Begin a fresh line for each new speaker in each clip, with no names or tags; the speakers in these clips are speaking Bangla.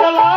ಮಾಡಲ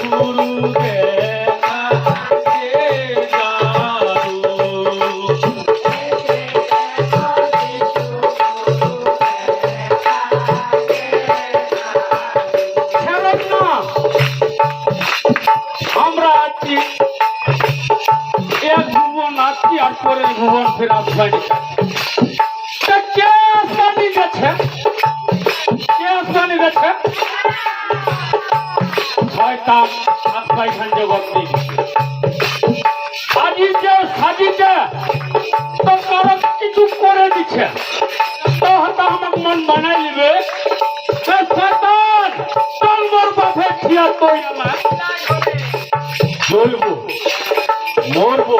গুরু মরবো।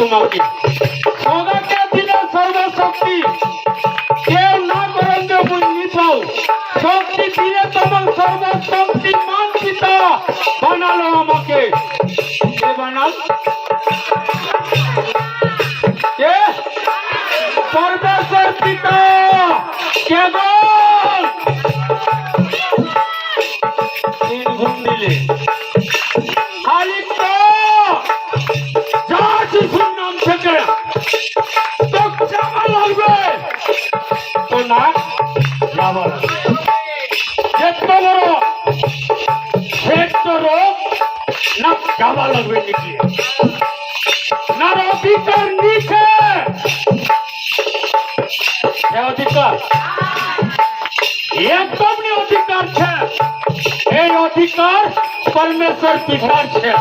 তোমাকে। সদাকে দিলে সর্বশক্তি। কেউ না করেন যে বুঝিত শক্তি দিয়ে তোমার সর্বশক্তি পিতা বানালো আমাকে। বানাল? যাওয়া লাগবে নিচে নারদিকার নিচে অধিকার? একদম অধিকার છે એ અધિકાર પરમેશ્વર પીઠાર છે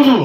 গুরু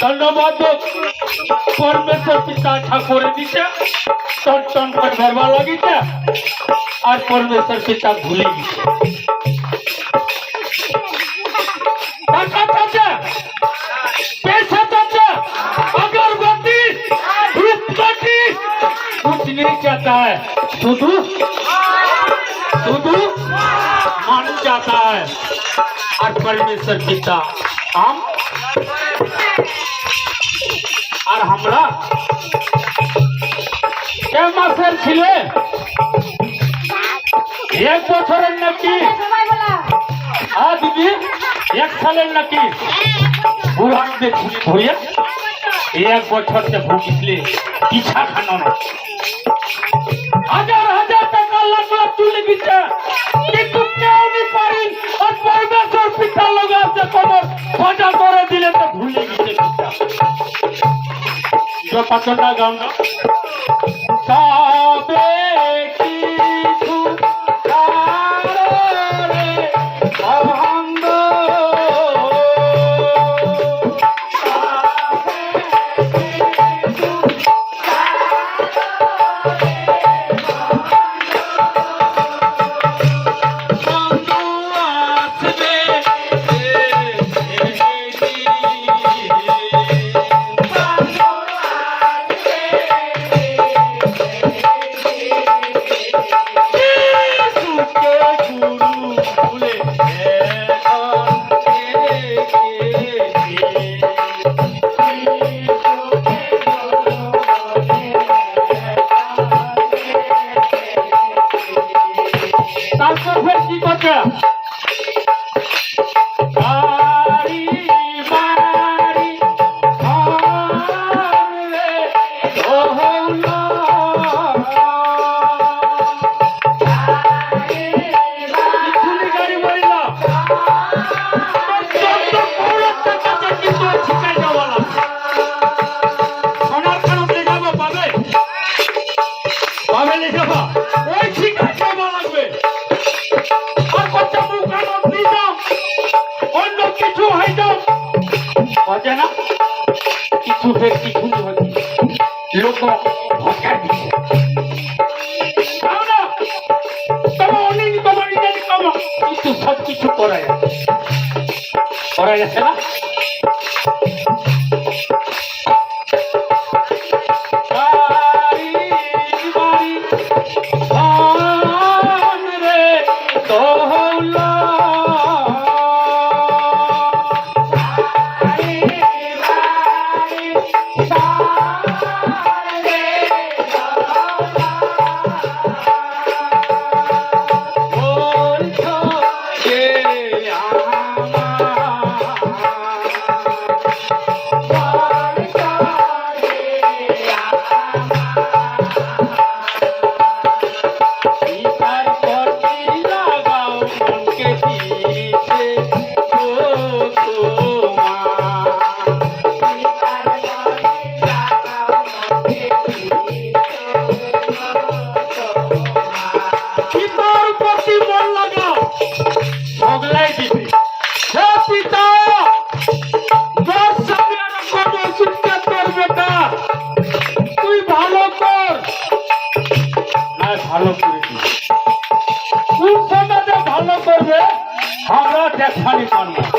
ধন্যবাদ পরমেশ্বর পিতা ঠাকুরে দিছে টন টন করে ধরবা লাগিছে আর পরমেশ্বর পিতা ভুলে গেছে টাকা চাচা पैसा चाचा अगरबत्ती धूपबत्ती कुछ नहीं चाहता है शुद्धू शुद्धू मन चाहता है और परमेश्वर पिता हम আর আমরা কে মাসের ছিলে। এক বছরের নাকি? হ্যাঁ দিদি, এক সালের নাকি? বুড়ার দেখুনি ধরিয়া এক বছর সে ভুগিসলে পিছা খানো না হাজার হাজার টাকা দিচ্ছে কিন্তু কেউ নি পারি, আর কবর খোঁজা করে দিলে তো ভুলে গেছে পিঠা পাচনটা 看你穿的吗？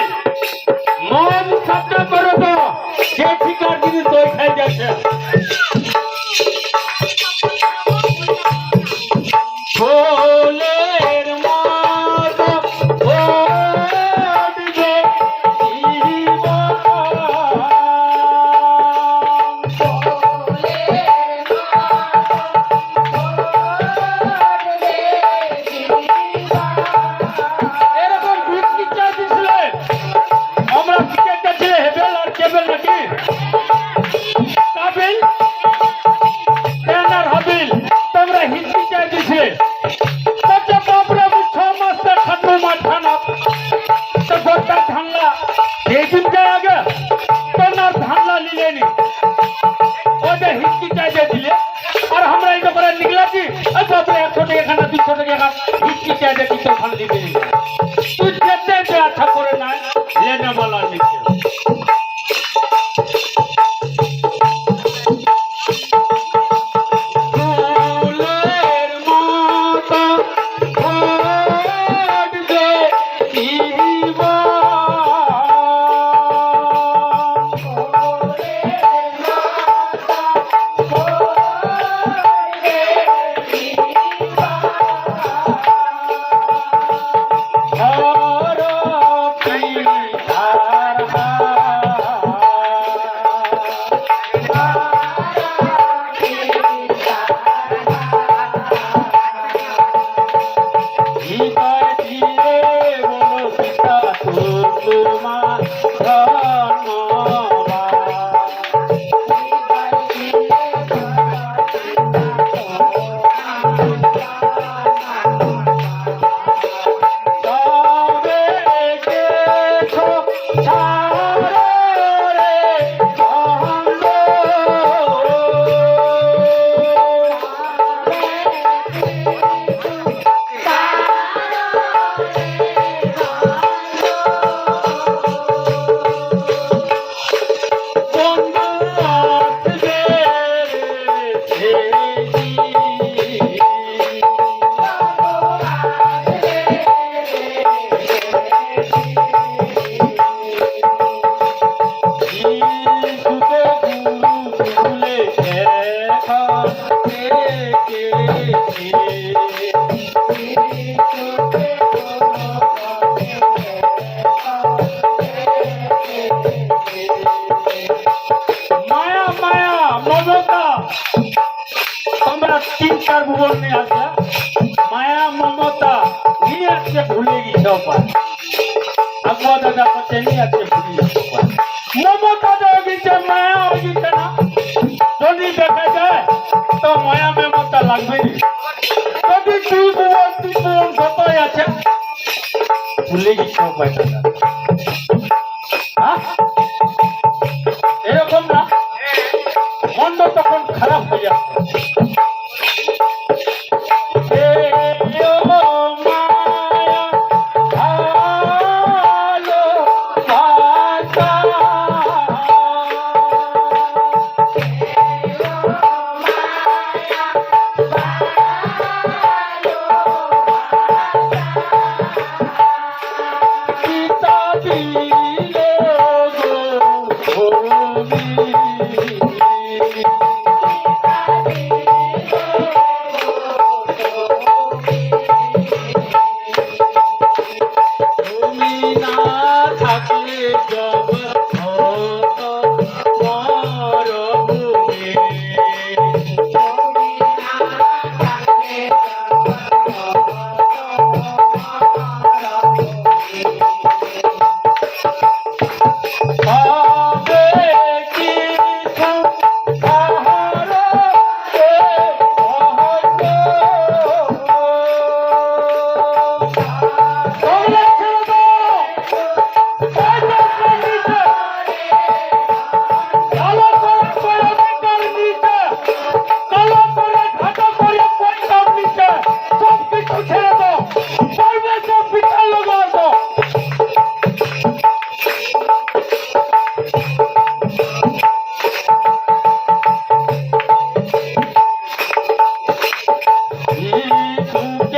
ছোট জায়গা ভিত্তিতে কিন্তু ভালো দিতে Porque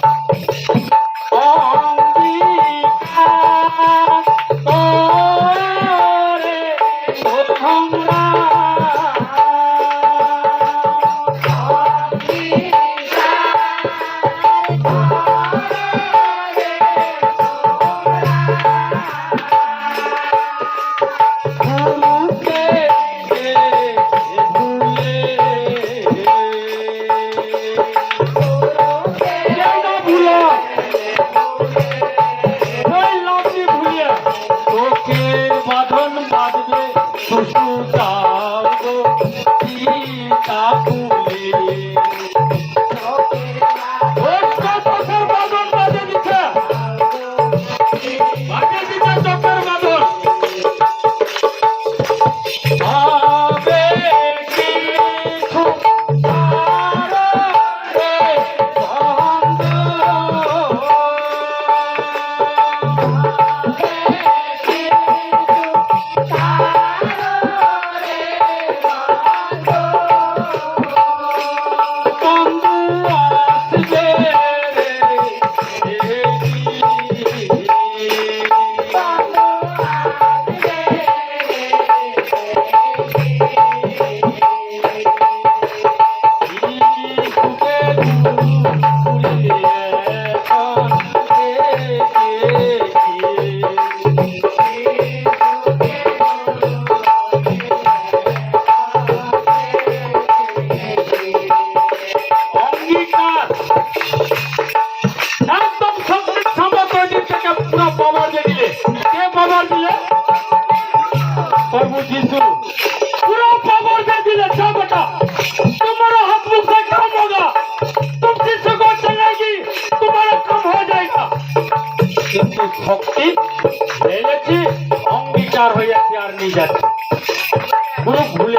যে শক্তি এনেছি অঙ্গীকার হয়ে যাচ্ছে আর নিয়ে যাচ্ছে। কোনো ভুল